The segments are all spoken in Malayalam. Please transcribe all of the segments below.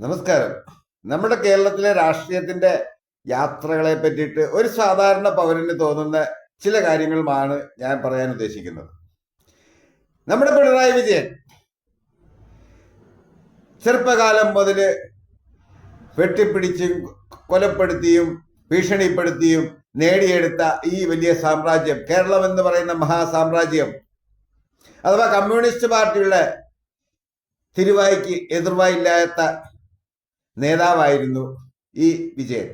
നമസ്കാരം. നമ്മുടെ കേരളത്തിലെ രാഷ്ട്രീയത്തിന്റെ യാത്രകളെ പറ്റിയിട്ട് ഒരു സാധാരണ പൗരന് തോന്നുന്ന ചില കാര്യങ്ങളുമാണ് ഞാൻ പറയാൻ ഉദ്ദേശിക്കുന്നത്. നമ്മുടെ പിണറായി വിജയൻ ചെറുപ്പകാലം മുതൽ വെട്ടിപ്പിടിച്ചും കൊലപ്പെടുത്തിയും ഭീഷണിപ്പെടുത്തിയും നേടിയെടുത്ത ഈ വലിയ സാമ്രാജ്യം കേരളം എന്ന് പറയുന്ന മഹാസാമ്രാജ്യം അഥവാ കമ്മ്യൂണിസ്റ്റ് പാർട്ടിയുടെ തിരുവായ്ക്ക് എതിർവായില്ലാത്ത നേതാവായിരുന്നു ഈ വിജയൻ.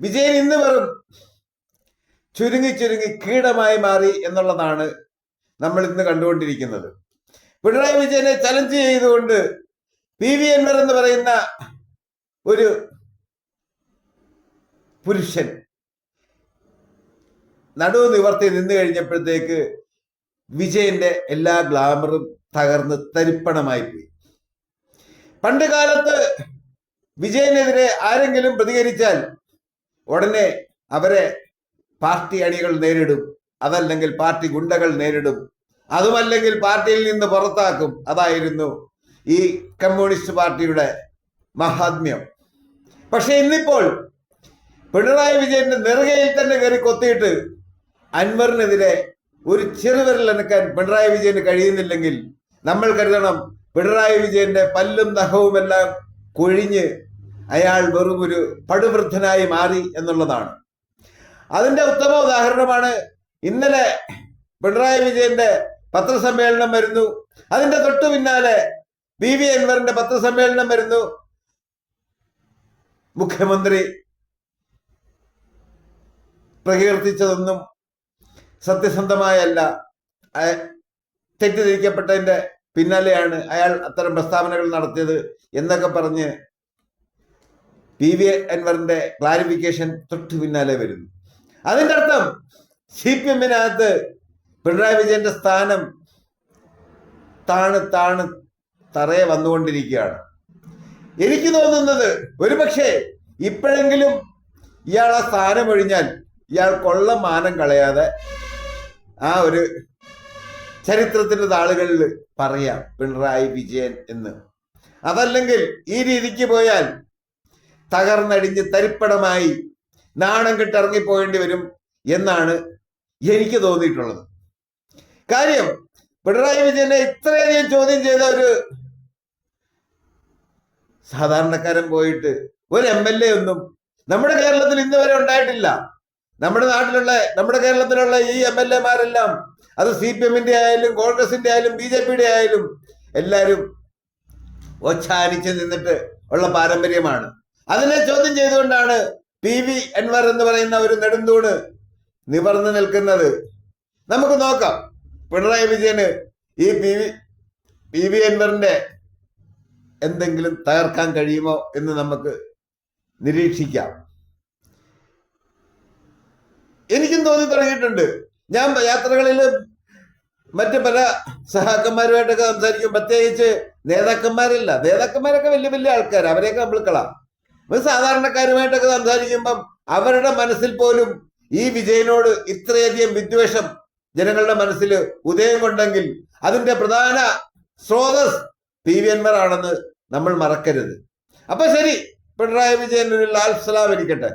വിജയൻ ഇന്ന് വെറും ചുരുങ്ങി ചുരുങ്ങി കീടമായി മാറി എന്നുള്ളതാണ് നമ്മൾ ഇന്ന് കണ്ടുകൊണ്ടിരിക്കുന്നത്. പിണറായി വിജയനെ ചലഞ്ച് ചെയ്തുകൊണ്ട് പി വി എൻവർ എന്ന് പറയുന്ന ഒരു പുരുഷൻ നടുവ് നിവർത്തി നിന്ന് കഴിഞ്ഞപ്പോഴത്തേക്ക് വിജയന്റെ എല്ലാ ഗ്ലാമറും തകർന്ന് തരിപ്പണമായി പോയി. പണ്ട് കാലത്ത് വിജയനെതിരെ ആരെങ്കിലും പ്രതികരിച്ചാൽ ഉടനെ അവരെ പാർട്ടി അണികൾ നേരിടും. അതല്ലെങ്കിൽ പാർട്ടി ഗുണ്ടകൾ നേരിടും. അതുമല്ലെങ്കിൽ പാർട്ടിയിൽ നിന്ന് പുറത്താക്കും. അതായിരുന്നു ഈ കമ്മ്യൂണിസ്റ്റ് പാർട്ടിയുടെ മഹാത്മ്യം. പക്ഷെ ഇന്നിപ്പോൾ പിണറായി വിജയന്റെ നെറുകയിൽ തന്നെ കയറി കൊത്തിയിട്ട് അൻവറിനെതിരെ ഒരു ചെറുവിരൽ അനക്കാൻ പിണറായി വിജയന് കഴിയുന്നില്ലെങ്കിൽ നമ്മൾ കരുതണം പിണറായി വിജയന്റെ പല്ലും നഖവുമെല്ലാം കൊഴിഞ്ഞ് അയാൾ വെറും ഒരു പടുവൃദ്ധനായി മാറി എന്നുള്ളതാണ്. അതിന്റെ ഉത്തമ ഉദാഹരണമാണ് ഇന്നലെ പിണറായി വിജയന്റെ പത്രസമ്മേളനം വരുന്നു. അതിന്റെ തൊട്ടു പിന്നാലെ ബി വി അൻവറിന്റെ പത്രസമ്മേളനം വരുന്നു. മുഖ്യമന്ത്രി പ്രകീർത്തിച്ചതൊന്നും സത്യസന്ധമായല്ല. തെറ്റിദ്ധരിക്കപ്പെട്ടതിന്റെ പിന്നാലെയാണ് അയാൾ അത്തരം പ്രസ്താവനകൾ നടത്തിയത് എന്നൊക്കെ പറഞ്ഞ് പി വി അൻവറിന്റെ ക്ലാരിഫിക്കേഷൻ തൊട്ടു പിന്നാലെ വരുന്നു. അതിന്റെ അർത്ഥം സി പി എമ്മിനകത്ത് പിണറായി വിജയന്റെ സ്ഥാനം താണ് താണ് തറയെ വന്നുകൊണ്ടിരിക്കുകയാണ്. എനിക്ക് തോന്നുന്നത് ഒരുപക്ഷെ ഇപ്പോഴെങ്കിലും ഇയാൾ ആ സ്ഥാനം ഒഴിഞ്ഞാൽ ഇയാൾ കൊള്ള മാനം കളയാതെ ആ ഒരു ചരിത്രത്തിന്റെ താളുകളിൽ പറയാം പിണറായി വിജയൻ എന്ന്. അതല്ലെങ്കിൽ ഈ രീതിക്ക് പോയാൽ തകർന്നടിഞ്ഞ് തരിപ്പടമായി നാണം കെട്ടിറങ്ങിപ്പോകേണ്ടി വരും എന്നാണ് എനിക്ക് തോന്നിയിട്ടുള്ളത്. കാര്യം പിണറായി വിജയനെ ഇത്രയധികം ചോദ്യം ചെയ്ത ഒരു സാധാരണക്കാരൻ പോയിട്ട് ഒരു എം എൽ എ ഒന്നും നമ്മുടെ കേരളത്തിൽ ഇന്ന് വരെ ഉണ്ടായിട്ടില്ല. നമ്മുടെ നാട്ടിലുള്ള നമ്മുടെ കേരളത്തിലുള്ള ഈ എം എൽ എമാരെല്ലാം അത് സി പി എമ്മിന്റെ ആയാലും കോൺഗ്രസിന്റെ ആയാലും ബി ജെ പിയുടെ ആയാലും എല്ലാവരും ഒച്ചാനിച്ച് നിന്നിട്ട് ഉള്ള പാരമ്പര്യമാണ്. അതിനെ ചോദ്യം ചെയ്തുകൊണ്ടാണ് പി വി അൻവർ എന്ന് പറയുന്ന ഒരു നെടുന്തൂണ് നിവർന്നു നിൽക്കുന്നത്. നമുക്ക് നോക്കാം. പിണറായി വിജയന് ഈ പി വി പി വി അൻവറിന്റെ എന്തെങ്കിലും തകർക്കാൻ കഴിയുമോ എന്ന് നമുക്ക് നിരീക്ഷിക്കാം. എനിക്കും തോന്നി തുടങ്ങിയിട്ടുണ്ട്. ഞാൻ യാത്രകളിൽ മറ്റ് പല സഹാക്കന്മാരുമായിട്ടൊക്കെ സംസാരിക്കും. പ്രത്യേകിച്ച് നേതാക്കന്മാരില്ല. നേതാക്കന്മാരൊക്കെ വലിയ വലിയ ആൾക്കാർ അവരെയൊക്കെ നമ്മൾ കളാം. ഒരു സാധാരണക്കാരുമായിട്ടൊക്കെ സംസാരിക്കുമ്പം അവരുടെ മനസ്സിൽ പോലും ഈ വിജയനോട് ഇത്രയധികം വിദ്വേഷം ജനങ്ങളുടെ മനസ്സിൽ ഉദയം കൊണ്ടെങ്കിൽ അതിന്റെ പ്രധാന സ്രോതസ് പി വി എൻമാരാണെന്ന് നമ്മൾ മറക്കരുത്. അപ്പൊ ശരി പിണറായി വിജയൻ ഒരു ലാൽ സലാം ഇരിക്കട്ടെ.